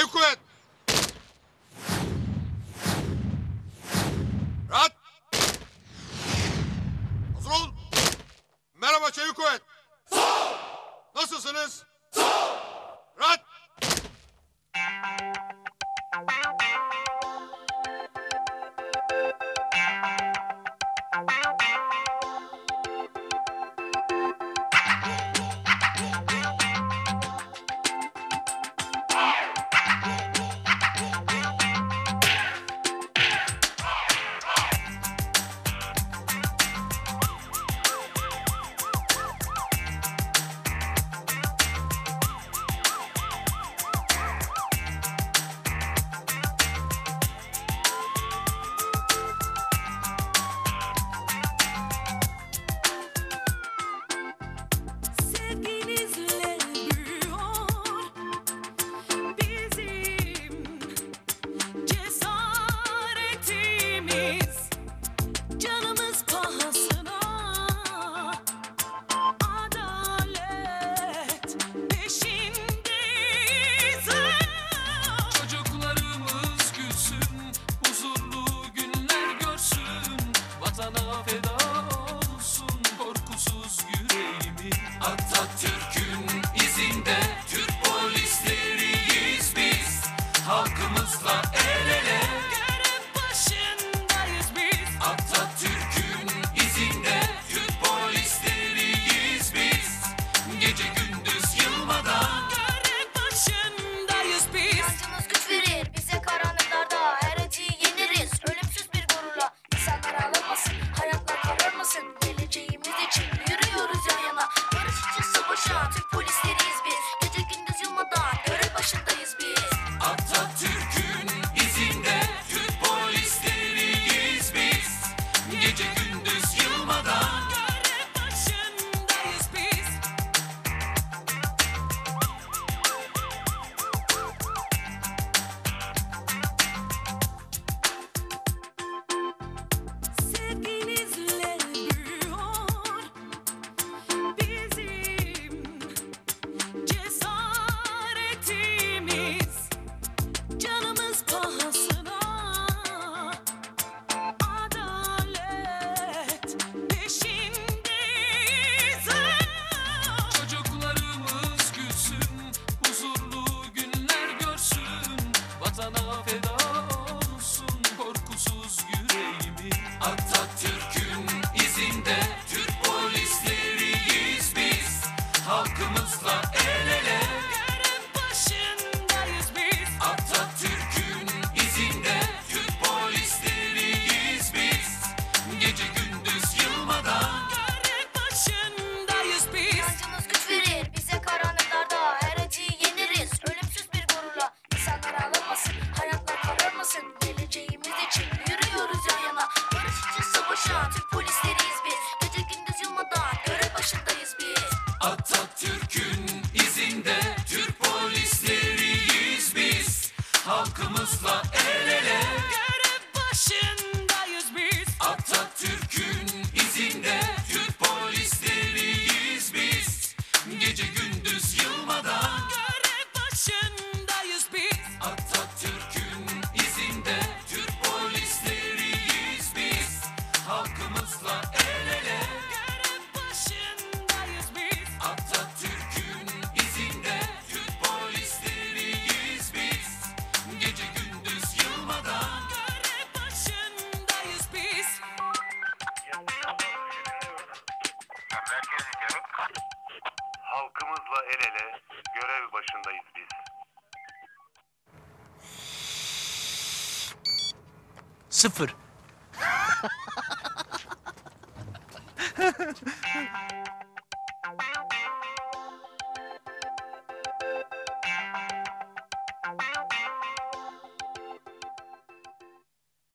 Ev kuvvet. Rahat. Hazır olun. Merhaba Çevik Kuvvet. Sağ ol. Nasılsınız? Atatürk'ün izinde Türk polisleriyiz biz. Halkımızla el ele. Görev başındayız biz. Atatürk'ün izinde Türk polisleriyiz biz. Gece gündüz Atatürk'ün Merkez ediyorum. Halkımızla el ele görev başındayız biz. Sıfır.